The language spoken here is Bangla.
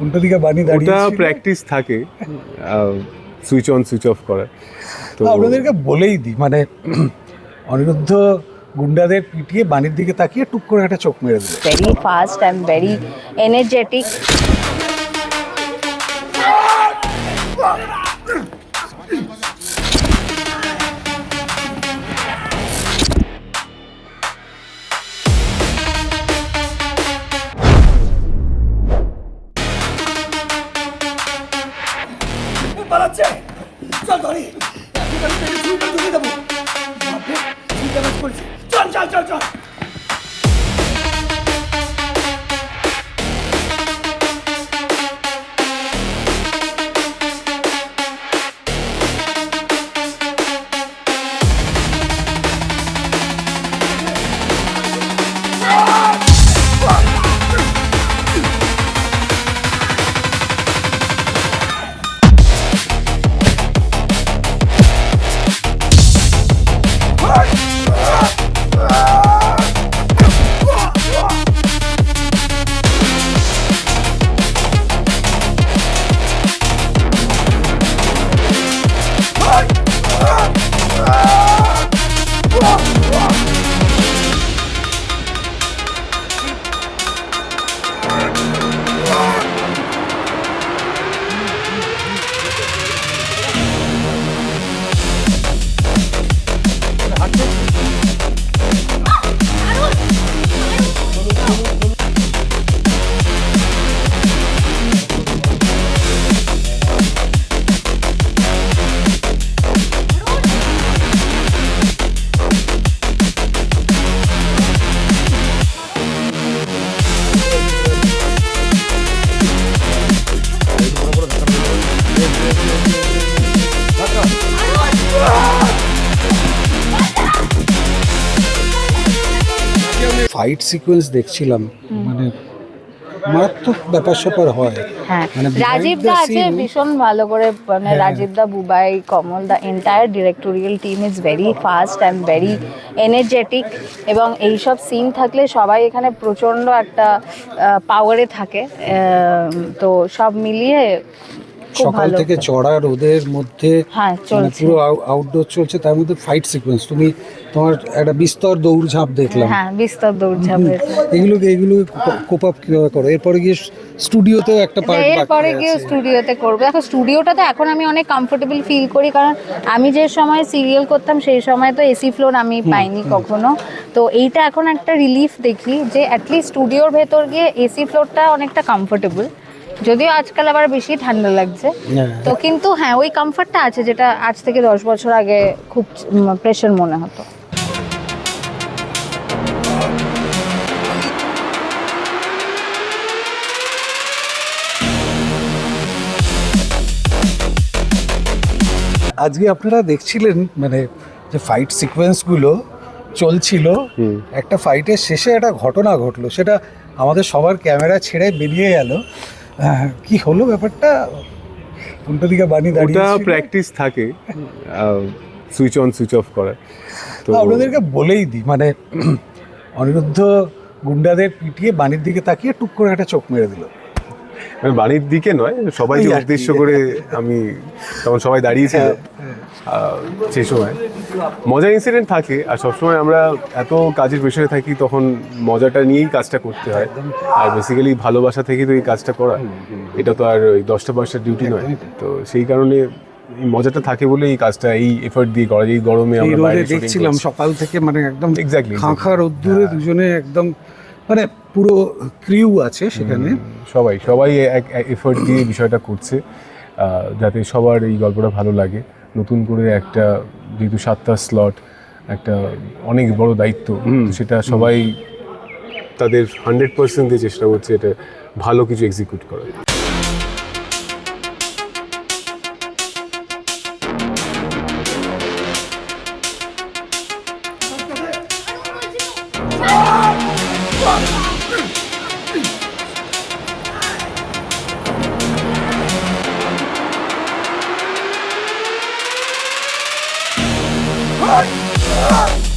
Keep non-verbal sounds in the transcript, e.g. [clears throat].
উল্টো দিকে বানি ওটা প্র্যাকটিস থাকে সুইচ অন সুইচ অফ করা তো আপনাদেরকে বলেই দিই মানে [clears throat] অনিরুদ্ধ গুন্ডাদের পিটিয়ে বাণীর দিকে তাকিয়ে টুক করে একটা চোখ মেরে দিল। Fast I am very energetic. পালাচ্ছে। চল ধরি। চল চল চল চল। ফাইট সিকোয়েন্স দেখছিলাম মানে মারাত্মক ব্যাপার স্যাপার হয়। হ্যাঁ মানে রাজীব দা আছে ভীষণ ভালো করে মানে হ্যাঁ। Rajiv da Bubai Kamal da entire directorial team is very fast and very energetic এবং এইসব সিন থাকলে সবাই এখানে প্রচণ্ড একটা পাওয়ারে থাকে। তো সব মিলিয়ে সকাল থেকে চড়া রোদের মধ্যে হ্যাঁ, মানে পুরো আউটডোর চলছে তার মধ্যে ফাইট সিকোয়েন্স তুমি তোমার একটা বিস্তর দৌড়ঝাঁপ দেখলাম। হ্যাঁ বিস্তর দৌড়ঝাঁপের এগুলো এগুলো কোপ আপ কীভাবে করো? এরপরে গিয়ে স্টুডিওতেও একটা পার্ট এরপরে গিয়ে স্টুডিওতে করব। দেখো স্টুডিওটাতে এখন আমি অনেক কমফোর্টেবল ফিল করি কারণ আমি যে সময় সিরিয়াল করতাম সেই সময় তো এসি ফ্লোর আমি পাইনি কখনো। তো এইটা এখন একটা রিলিফ দেখি যে অ্যাটলিস্ট স্টুডিওর ভেতর গিয়ে এসি ফ্লোরটা অনেকটা কমফোর্টেবল যদিও আজকাল আবার বেশি ঠান্ডা লাগছে হ্যাঁ। তো কিন্তু হ্যাঁ ওই কমফর্টটা আছে যেটা আজ থেকে দশ বছর আগে খুব প্রেশার মনে হতো। আজকে আপনারা দেখছিলেন মানে যে ফাইট সিকোয়েন্সগুলো চলছিল একটা ফাইটের শেষে একটা ঘটনা ঘটলো সেটা আমাদের সবার ক্যামেরা ছেড়ে বেরিয়ে গেল। কি হলো ব্যাপারটা? উল্টো দিকে বানিয়ে দাঁড়িয়ে ওটা প্র্যাকটিস থাকে সুইচ অন সুইচ অফ করা তো আপনাদেরকে বলেই দিই মানে [clears throat] অনিরুদ্ধ গুন্ডাদের পিটিয়ে বাণীর দিকে তাকিয়ে টুক করে একটা চোখ মেরে দিল। মানে বাড়ির দিকে নয় সবাইকে ওই উদ্দেশ্য করে আমি তখন সবাই দাঁড়িয়েছিল। হ্যাঁ, সেই সময় মজার ইনসিডেন্ট থাকে আর সবসময় আমরা এত কাজের পেছনে থাকি তখন মজাটা নিয়েই কাজটা করতে হয়। আর বেসিক্যালি ভালোবাসা থেকেই তো এই কাজটা করা। এটা তো আর ওই দশটা পাঁচটা ডিউটি নয়। তো সেই কারণে এই মজাটা থাকে বলে এই কাজটা এই এফার্ট দিয়ে করা এই গরমে আমরা বাইরে দেখছিলাম সকাল থেকে মানে একদম Exactly, খাঁ খাঁ রোদ্দুরে দুজনে একদম মানে পুরো ক্রিউ আছে সেখানে। সবাই সবাই এক এফোর্ট দিয়ে বিষয়টা করছে যাতে সবার এই গল্পটা ভালো লাগে। নতুন করে একটা যেহেতু সাতটা স্লট একটা অনেক বড় দায়িত্ব সেটা সবাই তাদের হান্ড্রেড পার্সেন্ট দিয়ে চেষ্টা করছে এটা ভালো কিছু এক্সিকিউট করার। Oh,